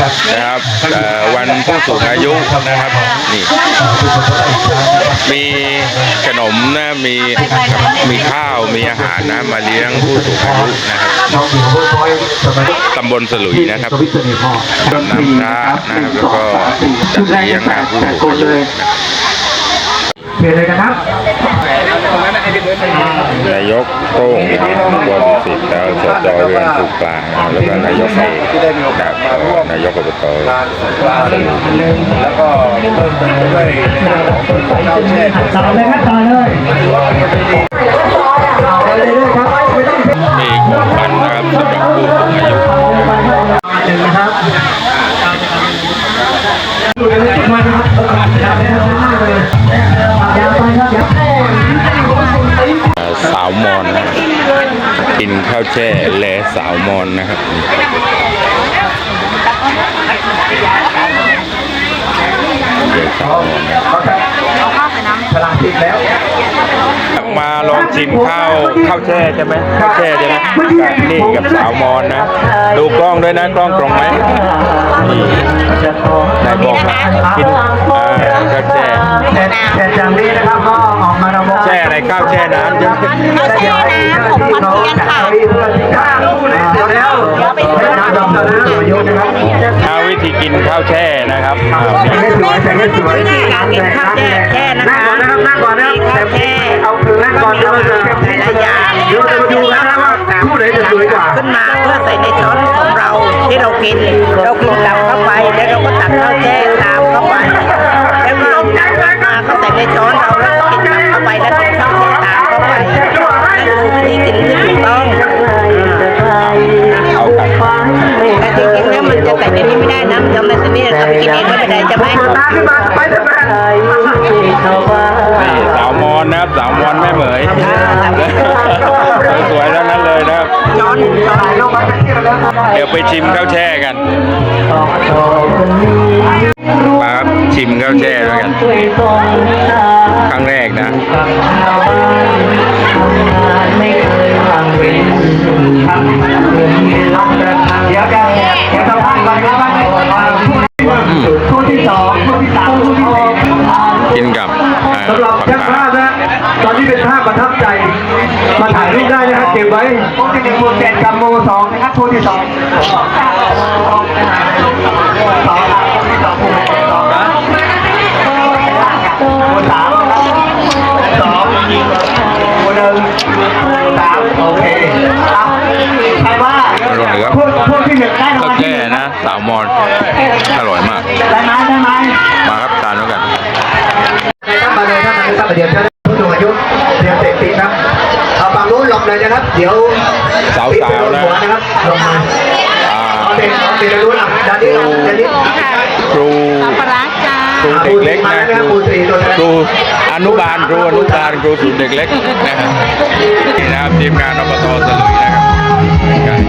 นะครับเอ่อวันผู้สูงอายุนะครับนี่มีขนมนะมีมีข้าวมีอาหารนะมาเลี้ยงผู้สูงอายุนะครับน้องหญิงเวิร์กพอยต์สมัยตำบลสลุยนะครับสวิตเซอร์แลนด์พ่อน้ำพระนะครับแล้วก็จัดเลี้ยงงานผู้สูงอายุนะครับเปลี่ยนเลยนะครับ นายกโต้งบนสิทธิ์แล้วสจเรือนสุกลางแล้วก็นายกเอกกับนายกอบตแล้วก็เพิ่มเติมด้วยในเรื่องของเจ้าแช่ต่อเลยครับต่อเลยาวมอนนะครับกินข้าวแช่แลสาวมอนนะครับเดี๋ยวสาวมอนนะครับพลังติดแล้วมาลองชิมข้าวข้าวแช่ใช่ไหมข้าวแช่ใช่ไหมกับนี่กับสาวมอนนะ ดูกล้องด้วยนะกล้องตรงไหมนี่นายบอกนะกินอ่าข้าวแช่เสร็จเสร็จจากนี้นะครับ แช่อะไรข้าวแช่น้ำใช่ไหมข้าวแช่น้ำผมควันเทียนค่ะเดี๋ยวแล้วไปน้ำดำเลยยกนะครับเอาวิธีกินข้าวแช่นะครับอ่าแต่งให้สวยแต่งให้สวยวิธีการกินข้าวแช่แช่นะคะนั่งก่อนนะครับนั่งก่อนนะครับข้าวแช่เอาคือนั่งก่อนนะมันจะเต็มที่หลายๆอย่างเดี๋ยวจะมาดูกันนะว่าคู่ไหนจะสวยกว่าขึ้นมาเพื่อใส่ในช้อนของเราที่เรากินเรากินกลับเข้าไปแล้วเราก็ตักข้าวแช่ตามเข้าไปแล้วก็มาก็ใส่ในช้อน นะมันจะไม่ใส่นี่เราไปกินเองไม่เป็นไรใช่ไหมตาขึ้นมาไปเถอะแม่นี่สาวมอนนะครับสาวมอนแม่เหมยสวยๆทั้งนั้นเลยนะครับเดี๋ยวไปชิมข้าวแช่กันมาครับชิมข้าวแช่ด้วยกันครั้งแรกนะไม่เคยฟังเป็น เก็บไว้พวกที่หนึ่งโมเจ็ดกับโมสองนะครับคู่ที่สองสองคู่ที่สองสองนะโมสามสองโมหนึ่งสามโอเคอะใค ดี๋ยวสาวๆติดไปโดนะหัวนะครับลงมาอ่าเอาเด็กเอาเด็กรู้หลังด้านนี้ด้านนี้ครูปลาจ้าครูเด็กเล็กนะครูครูสี่ตัวนะครูอนุบาลครูอนุบาลครูศูนย์เด็กเล็กนะครับนี่นะครับทีมงานอบตสลุยนะครับ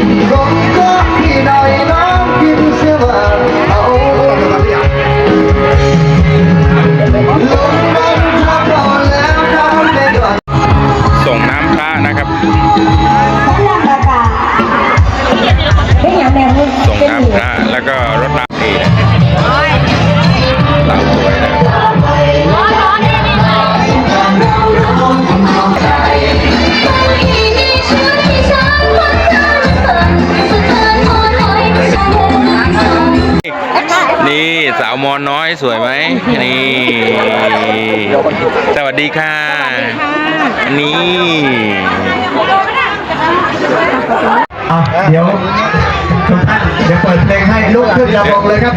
าวมอนน้อยสวยไหมนี่สวัสดีค่ะนี่อะเดี๋ยวทุกท่านเดี๋ยวเปิดเพลงให้ลุกขึ้นระวงเลยครับ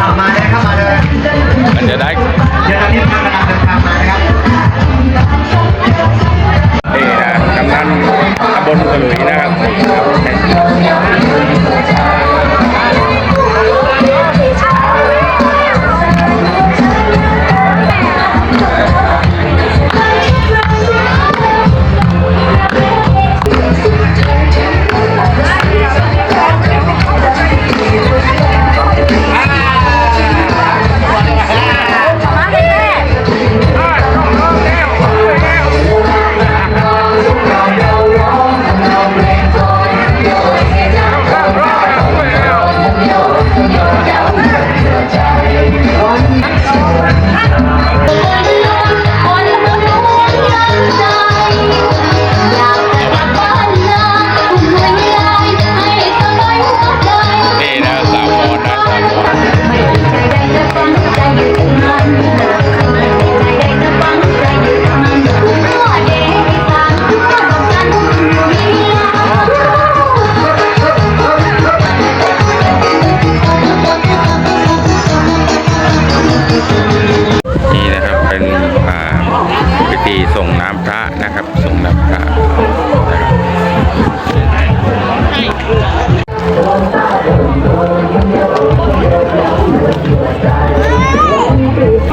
อะมาเลยครับมาเลยมันจะได้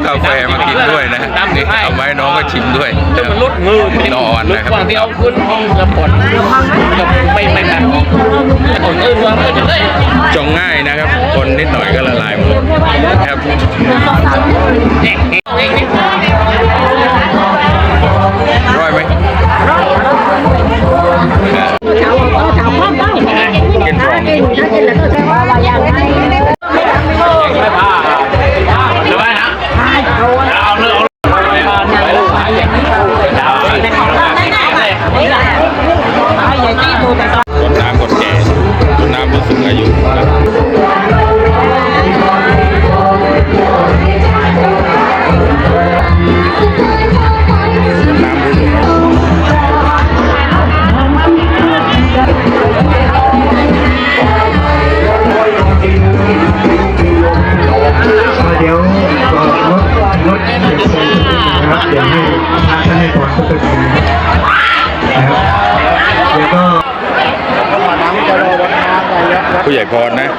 กาแฟมากินด้วยนะนี่เอาไว้น้องก็ชิมด้วยจะมันลดมือที่นอนนะครับความที่เอาขึ้นห้องกะปดกบไม่ไม่แบบถนนเอื้นความก็จะได้จงง่ายนะครับ คนนิดหน่อยก็ละลายหมดครับ ให้ความรู้สึกนะครับเดี๋ยวก็ผู้ใหญ่พรนะ